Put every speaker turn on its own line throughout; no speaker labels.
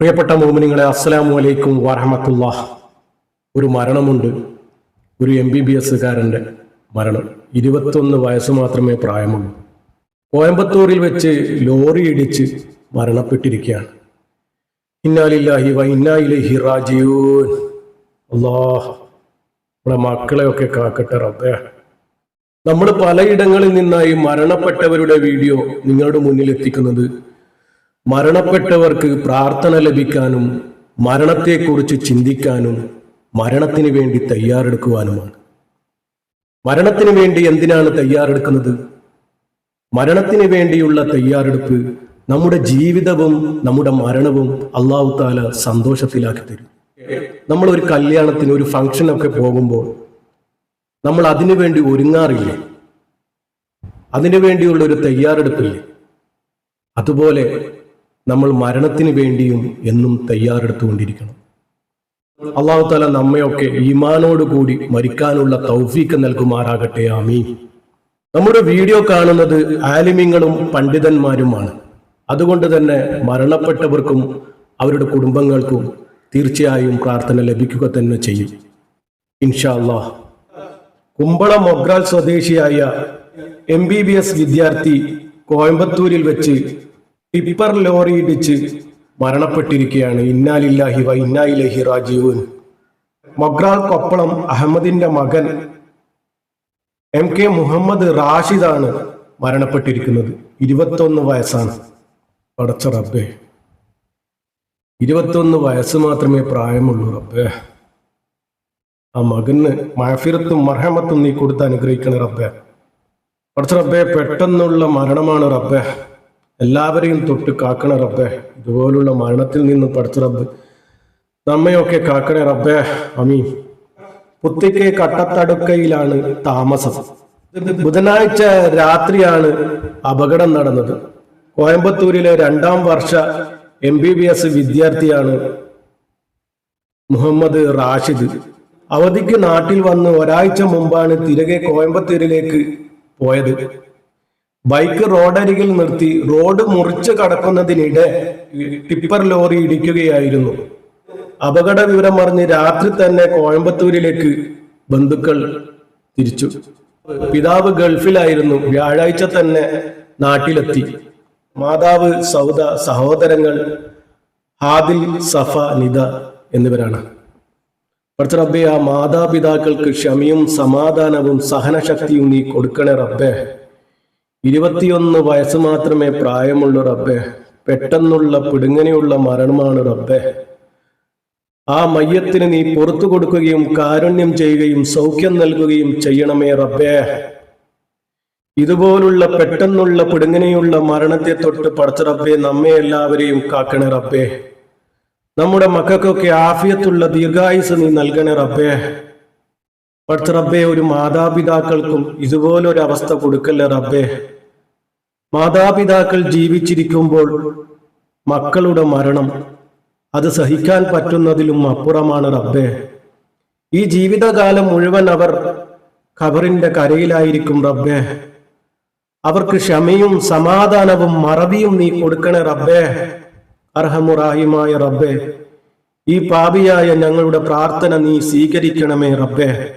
പ്രിയപ്പെട്ട മോമിനിങ്ങളെ അസ്സലാമു അലൈക്കും വറഹമത്തുള്ള. ഒരു മരണമുണ്ട്. ഒരു എം ബി ബി എസ്സുകാരന്റെ മരണം. ഇരുപത്തൊന്ന് വയസ്സ് മാത്രമേ പ്രായമുള്ളൂ. കോയമ്പത്തൂരിൽ വെച്ച് ലോറി ഇടിച്ച് മരണപ്പെട്ടിരിക്കുകയാണ്. ഇന്നാലില്ലാഹി വ ഇന്നായിലഹി റാജിയൂൻ അല്ലാഹ് നമ്മുടെ മക്കളെയൊക്കെ കാക്കട്ടെ റബ്ബേ. നമ്മൾ പലയിടങ്ങളിൽ നിന്നായി മരണപ്പെട്ടവരുടെ വീഡിയോ നിങ്ങളുടെ മുന്നിൽ എത്തിക്കുന്നത് മരണപ്പെട്ടവർക്ക് പ്രാർത്ഥന ലഭിക്കാനും മരണത്തെക്കുറിച്ച് ചിന്തിക്കാനും മരണത്തിന് വേണ്ടി തയ്യാറെടുക്കുവാനുമാണ്. മരണത്തിന് വേണ്ടി എന്തിനാണ് തയ്യാറെടുക്കുന്നത്? മരണത്തിന് വേണ്ടിയുള്ള തയ്യാറെടുപ്പ് നമ്മുടെ ജീവിതവും നമ്മുടെ മരണവും അള്ളാഹു താല സന്തോഷത്തിലാക്കി തരും. നമ്മൾ ഒരു കല്യാണത്തിന് ഒരു ഫംഗ്ഷനൊക്കെ പോകുമ്പോൾ നമ്മൾ അതിനു വേണ്ടി ഒരുങ്ങാറില്ലേ? അതിനു വേണ്ടിയുള്ള ഒരു തയ്യാറെടുപ്പില്ലേ? അതുപോലെ നമ്മൾ മരണത്തിന് വേണ്ടിയും എന്നും തയ്യാറെടുത്തുകൊണ്ടിരിക്കണം. അള്ളാഹു താല നമ്മയൊക്കെ ഈമാനോടുകൂടി മരിക്കാനുള്ള തൗഫീക്ക് നൽകുമാറാകട്ടെ ആമീ നമ്മുടെ വീഡിയോ കാണുന്നത് ആലിമ്യങ്ങളും പണ്ഡിതന്മാരുമാണ്. അതുകൊണ്ട് തന്നെ മരണപ്പെട്ടവർക്കും അവരുടെ കുടുംബങ്ങൾക്കും തീർച്ചയായും പ്രാർത്ഥന ലഭിക്കുക തന്നെ ചെയ്യും. ഇൻഷാ കുമ്പള മൊഗ്രാൽ സ്വദേശിയായ എം ബി ബി എസ് വിദ്യാർത്ഥി കോയമ്പത്തൂരിൽ വെച്ച് ടിപ്പർ ലോറി ഇടിച്ച് മരണപ്പെട്ടിരിക്കുകയാണ്. ഇന്നാലില്ലാഹി വ ഇന്നായിലഹി റാജീവൻ മൊഗ്രാൽ കൊപ്പളം അഹമ്മദിന്റെ മകൻ എം കെ മുഹമ്മദ് റാഷിദാണ് മരണപ്പെട്ടിരിക്കുന്നത്. ഇരുപത്തൊന്ന് വയസ്സാണ്. പടച്ച റബ്ബേ. ഇരുപത്തൊന്ന് വയസ്സ് മാത്രമേ പ്രായമുള്ളൂ റബ്ബേ. ആ മകന് മഹഫിറത്തും മർഹമത്തും നീ കൊടുത്ത് അനുഗ്രഹിക്കണേ റബ്ബേ. പടച്ച റബ്ബേ പെട്ടെന്നുള്ള മരണമാണ് റബ്ബേ. എല്ലാവരെയും തൊട്ട് കാക്കണ റബ്ബേ. ഇതുപോലുള്ള മരണത്തിൽ നിന്ന് പഠിച്ച റബ്ബ്. നമ്മയൊക്കെ കാക്കണ റബ്ബേ. അമീൻ. പുത്തിക്ക് കട്ടത്തടുക്കയിലാണ് താമസം. ബുധനാഴ്ച രാത്രിയാണ് അപകടം നടന്നത്. കോയമ്പത്തൂരിലെ രണ്ടാം വർഷ എം ബി ബി എസ് വിദ്യാർത്ഥിയാണ് മുഹമ്മദ് റാഷിദ്. അവധിക്ക് നാട്ടിൽ വന്ന് ഒരാഴ്ച മുമ്പാണ് തിരികെ കോയമ്പത്തൂരിലേക്ക് പോയത്. ബൈക്ക് റോഡരികിൽ നിർത്തി റോഡ് മുറിച്ച് കടക്കുന്നതിനിടെ ടിപ്പർ ലോറി ഇടിക്കുകയായിരുന്നു. അപകട വിവരം അറിഞ്ഞ് രാത്രി തന്നെ കോയമ്പത്തൂരിലേക്ക് ബന്ധുക്കൾ തിരിച്ചു. പിതാവ് ഗൾഫിലായിരുന്നു. വ്യാഴാഴ്ച തന്നെ നാട്ടിലെത്തി. മാതാവ് സൗദ സഹോദരങ്ങൾ ഹാദിൽ സഫ നിത എന്നിവരാണ്. പഠിച്ച റബ്ബെ ആ മാതാപിതാക്കൾക്ക് ക്ഷമയും സമാധാനവും സഹനശക്തിയും നീ കൊടുക്കണേ റബ്ബേ. ഇരുപത്തിയൊന്ന് വയസ്സ് മാത്രമേ പ്രായമുള്ളൂ റബ്ബേ. പെട്ടെന്നുള്ള പിടുങ്ങനെയുള്ള മരണമാണ് റബ്ബേ. ആ മയ്യത്തിന് നീ പുറത്തു കൊടുക്കുകയും കാരുണ്യം ചെയ്യുകയും സൗഖ്യം നൽകുകയും ചെയ്യണമേ റബ്ബേ. ഇതുപോലുള്ള പെട്ടെന്നുള്ള പിടുങ്ങനെയുള്ള മരണത്തെ തൊട്ട് പടച്ച റബ്ബെ നമ്മെ എല്ലാവരെയും കാക്കണേ റബ്ബേ. നമ്മുടെ മക്കൾക്കൊക്കെ ആഫിയത്തുള്ള ദീർഘായുസ് നീ നൽകണേ റബ്ബേ. പടച്ച റബ്ബെ ഒരു മാതാപിതാക്കൾക്കും ഇതുപോലൊരു അവസ്ഥ കൊടുക്കല്ലേ റബ്ബേ. മാതാപിതാക്കൾ ജീവിച്ചിരിക്കുമ്പോൾ മക്കളുടെ മരണം അത് സഹിക്കാൻ പറ്റുന്നതിലും അപ്പുറമാണ് റബ്ബേ. ഈ ജീവിതകാലം മുഴുവൻ അവർ ഖബറിന്റെ കരയിലായിരിക്കും റബ്ബേ. അവർക്ക് ക്ഷമയും സമാധാനവും മറവിയും നീ കൊടുക്കണേ റബ്ബേ. അർഹമുറാഹിമായ റബ്ബേ ഈ പാപിയായ ഞങ്ങളുടെ പ്രാർത്ഥന നീ സ്വീകരിക്കണമേ റബ്ബേ.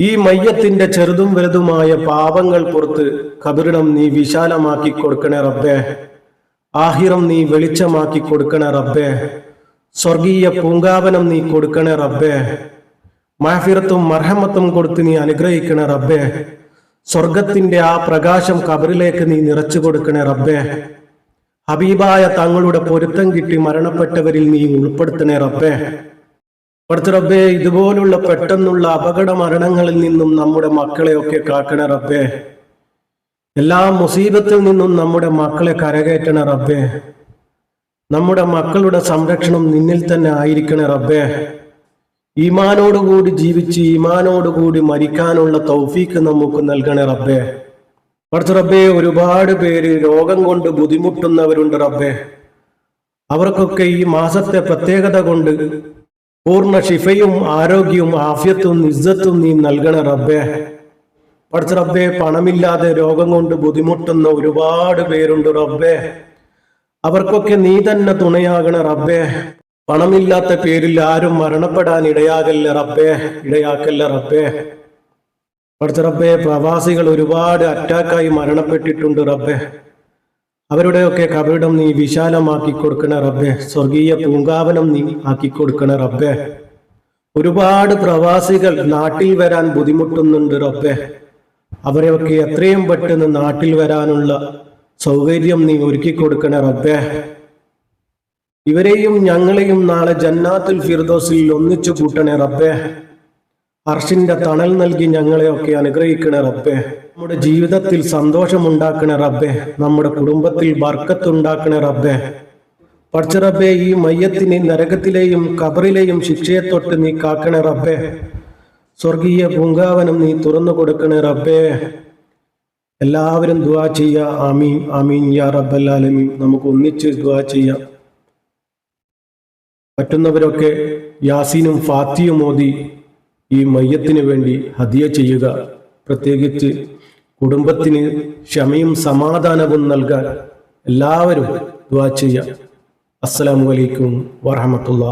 ഈ മയ്യത്തിന്റെ ചെറുതും വലുതുമായ പാപങ്ങൾ പുറത്ത് കബറിടം നീ വിശാലമാക്കി കൊടുക്കണേ റബ്ബേ. ആഹിറം നീ വെളിച്ചമാക്കി കൊടുക്കണേ റബ്ബേ. സ്വർഗീയ പൂങ്കാവനം നീ കൊടുക്കണേ റബ്ബേ. മഹഫിറത്തും മർഹമത്തും കൊടുത്ത് നീ അനുഗ്രഹിക്കണേ റബ്ബേ. സ്വർഗത്തിന്റെ ആ പ്രകാശം കബറിലേക്ക് നീ നിറച്ചു കൊടുക്കണേ റബ്ബേ. ഹബീബായ തങ്ങളുടെ പൊരുത്തം കിട്ടി മരണപ്പെട്ടവരിൽ നീ ഉൾപ്പെടുത്തണേ റബ്ബേ. പഠിച്ച റബ്ബേ ഇതുപോലുള്ള പെട്ടെന്നുള്ള അപകട മരണങ്ങളിൽ നിന്നും നമ്മുടെ മക്കളെയൊക്കെ കാക്കണ റബ്ബേ. എല്ലാ മുസീബത്തിൽ നിന്നും നമ്മുടെ മക്കളെ കരകയറ്റണ റബ്ബേ. നമ്മുടെ മക്കളുടെ സംരക്ഷണം നിന്നിൽ തന്നെ ആയിരിക്കണ റബ്ബേ. ഈമാനോടുകൂടി ജീവിച്ച് ഈമാനോടുകൂടി മരിക്കാനുള്ള തൗഫീക്ക് നമുക്ക് നൽകണ റബ്ബേ. പഠിച്ച റബ്ബേ ഒരുപാട് പേര് രോഗം കൊണ്ട് ബുദ്ധിമുട്ടുന്നവരുണ്ട് റബ്ബേ. അവർക്കൊക്കെ ഈ മാസത്തെ പ്രത്യേകത കൊണ്ട് പൂർണ ഷിഫയും ആരോഗ്യവും ആഫ്യത്തും ഇസ്സത്തും നീ നൽകണ റബ്ബേ. പഠിച്ച റബ്ബേ പണമില്ലാതെ രോഗം കൊണ്ട് ബുദ്ധിമുട്ടുന്ന ഒരുപാട് പേരുണ്ട് റബ്ബേ. അവർക്കൊക്കെ നീ തന്നെ തുണയാകണ റബ്ബേ. പണമില്ലാത്ത പേരിൽ ആരും മരണപ്പെടാൻ ഇടയാകല്ല റബ്ബേ ഇടയാക്കല്ല റബ്ബേ. പഠിച്ച റബ്ബേ പ്രവാസികൾ ഒരുപാട് അറ്റാക്കായി മരണപ്പെട്ടിട്ടുണ്ട് റബ്ബേ. അവരുടെയൊക്കെ കബറിടം നീ വിശാലമാക്കി കൊടുക്കണ റബ്ബെ. സ്വർഗീയ പൂങ്കാവനം നീ ആക്കി കൊടുക്കണ റബ്ബെ. ഒരുപാട് പ്രവാസികൾ നാട്ടിൽ വരാൻ ബുദ്ധിമുട്ടുന്നുണ്ട് റബ്ബെ. അവരെയൊക്കെ എത്രയും പെട്ടെന്ന് നാട്ടിൽ വരാനുള്ള സൗകര്യം നീ ഒരുക്കി കൊടുക്കണ റബ്ബെ. ഇവരെയും ഞങ്ങളെയും നാളെ ജന്നാത്തുൽ ഫിർദോസിൽ ഒന്നിച്ചു കൂട്ടണേ റബ്ബെ. അർഷിന്റെ തണൽ നൽകി ഞങ്ങളെയൊക്കെ അനുഗ്രഹിക്കണേ റബ്ബേ. നമ്മുടെ ജീവിതത്തിൽ സന്തോഷമുണ്ടാക്കണ റബ്ബെ. നമ്മുടെ കുടുംബത്തിൽ വർക്കത്തുണ്ടാക്കണ റബ്ബെ. പഠിച്ച റബ്ബെ ഈ മയ്യത്തിനെ നരകത്തിലെയും കബറിലെയും ശിക്ഷയെ തൊട്ട് നീ കാക്കണ റബ്ബെ. സ്വർഗീയ പൂങ്കാവനം നീ തുറന്നു കൊടുക്കണ റബ്ബെ. എല്ലാവരും ദുവാ ചെയ്യ. ആമീൻ ആമീൻ യാ റബ്ബല്ലാലമീൻ നമുക്ക് ഒന്നിച്ച് ദുവാ ചെയ്യാം. പറ്റുന്നവരൊക്കെ യാസീനും ഫാത്തിയും മോദി ഈ മയ്യത്തിന് വേണ്ടി ഹദിയ ചെയ്യുക. പ്രത്യേകിച്ച് കുടുംബത്തിന് ക്ഷമയും സമാധാനവും നൽകാൻ എല്ലാവരും ദുവാ ചെയ്യാം. അസ്സലാമു അലൈക്കും വറഹമത്തുള്ള